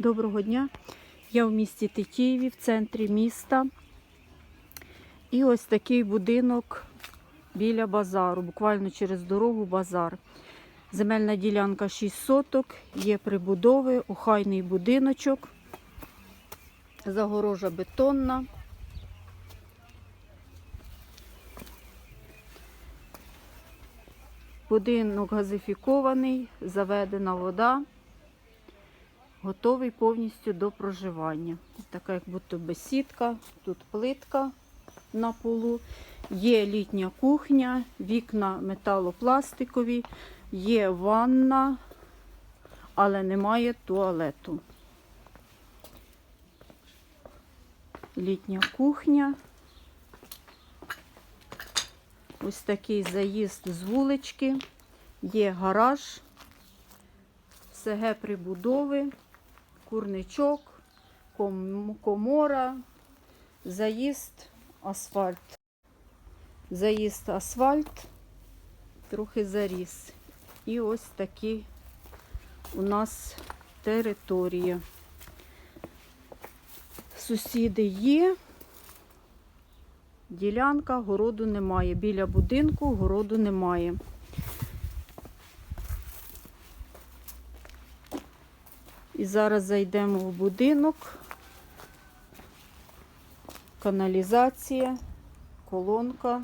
Доброго дня. Я в місті Тетіїві, в центрі міста. І ось такий будинок біля базару, буквально через дорогу базар. Земельна ділянка 6 соток, є прибудови, охайний будиночок, загорожа бетонна. Будинок газифікований, заведена вода, готовий повністю до проживання. Така як будто бесідка, тут плитка на полу. Є літня кухня, вікна металопластикові, є ванна, але немає туалету. Літня кухня. Ось такий заїзд з вулички, є гараж, СГ прибудови, курничок, ком- комора, заїзд, асфальт. Заїзд асфальт, трохи заріс. І ось такі у нас територія. Сусіди є. Ділянка, городу немає. Біля будинку городу немає. І зараз зайдемо в будинок. Каналізація, колонка.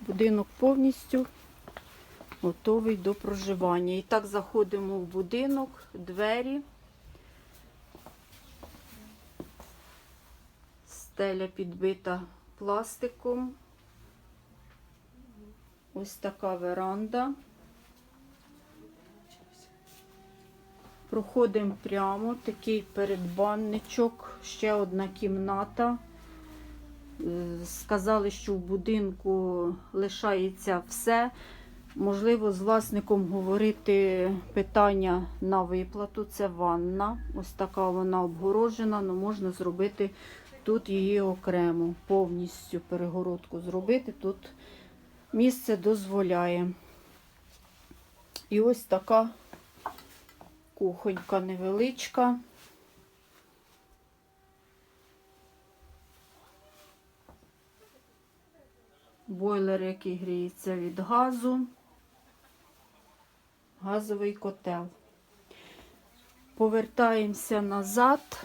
Будинок повністю готовий до проживання. І так заходимо в будинок, двері. Стеля підбита пластиком. Ось така веранда. Проходимо прямо, такий передбанничок, ще одна кімната. Е, Сказали, що в будинку лишається все. Можливо, з власником говорити питання на виплату. Це ванна. Ось така вона обгорожена, але можна зробити тут її окремо, повністю перегородку зробити. Тут місце дозволяє. І ось така кухонька невеличка. Бойлер, який гріється від газу. Газовий котел. Повертаємося назад,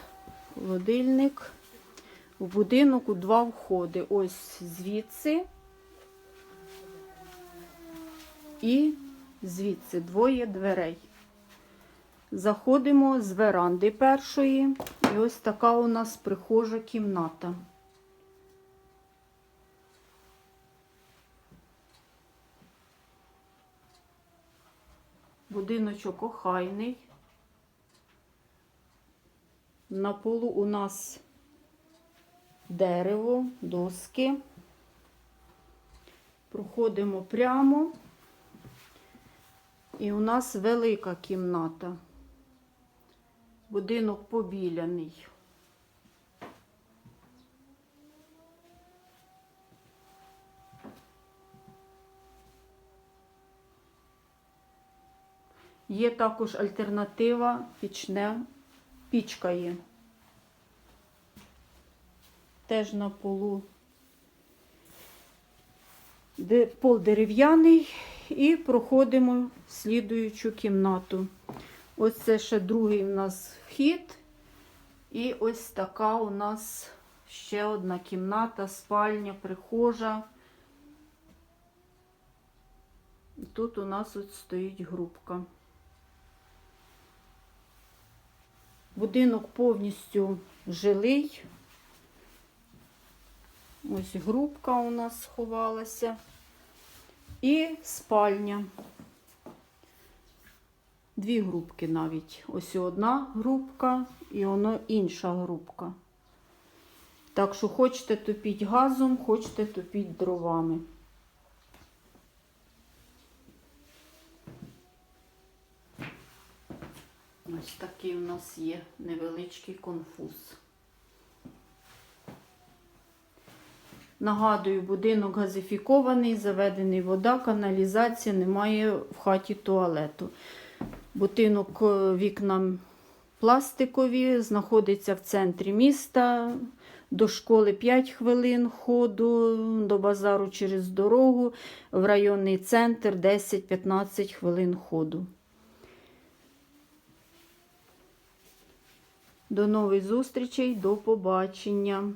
холодильник. В будинок у два входи. Ось звідси і звідси двоє дверей. Заходимо з веранди першої, і ось така у нас прихожа кімната. Будиночок охайний. На полу у нас дерево, доски. Проходимо прямо. І у нас велика кімната. Будинок побіляний. Є також альтернатива пічне, пічка є. Теж на полу пол дерев'яний, і проходимо в слідуючу кімнату. Ось це ще другий у нас вхід. І ось така у нас ще одна кімната, спальня, прихожа. Тут у нас от стоїть грубка. Будинок повністю жилий. Ось грубка у нас сховалася. І спальня. Дві грубки навіть. Ось одна грубка і воно інша грубка. Так що хочете топіть газом, хочете топіть дровами. Ось такий у нас є невеличкий конфуз. Нагадую, будинок газифікований, заведений вода, каналізація, немає в хаті туалету. Будинок е, вікна пластикові, знаходиться в центрі міста. До школи 5 хвилин ходу, до базару через дорогу, в районний центр 10-15 хвилин ходу. До нових зустрічей, до побачення.